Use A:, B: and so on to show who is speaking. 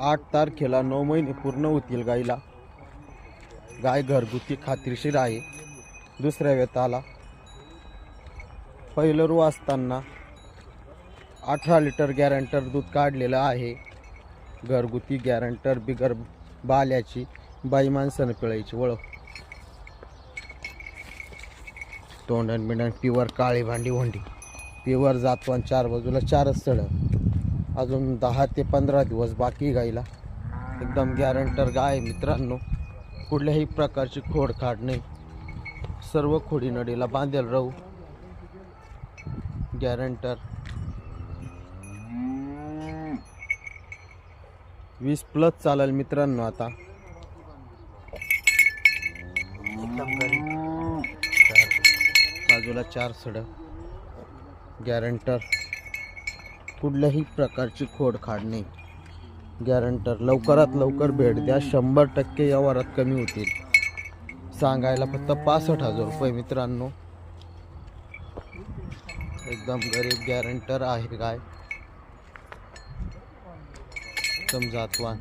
A: आठ तारखेला नऊ महिने पूर्ण होतील गाईला. गाय घरगुती खात्रीशीर आहे. दुसऱ्या वेताला पहिलं रू असताना अठरा लिटर गॅरंटर दूध काढलेलं आहे. घरगुती गॅरंटर बिगर बाल्याची बाई माणसानं पिळायची ओळख तोंडण बिंडण पिवर काळी भांडी होंडी पिवर जातवान चार बाजूला चारच सडक अजून दहा ते पंधरा दिवस बाकी गाईला. एकदम गॅरंटर गाय मित्रांनो. कुठल्याही प्रकारची खोडखाड नाही. सर्व खोडी नडीला बांधेल राहू. गॅरंटर वीस प्लस चालेल मित्रांनो आता. बाजूला चार सडक गॅरंटर. कुठल्याही प्रकारची खोडखाड नाही. गॅरंटर. लवकरात लवकर भेट द्या. शंभर टक्के व्यवहारात कमी होतील. सांगायला फक्त पासष्ट हजार रुपये मित्रांनो. एकदम गरीब गॅरंटर आहे काय? एकदम जातवान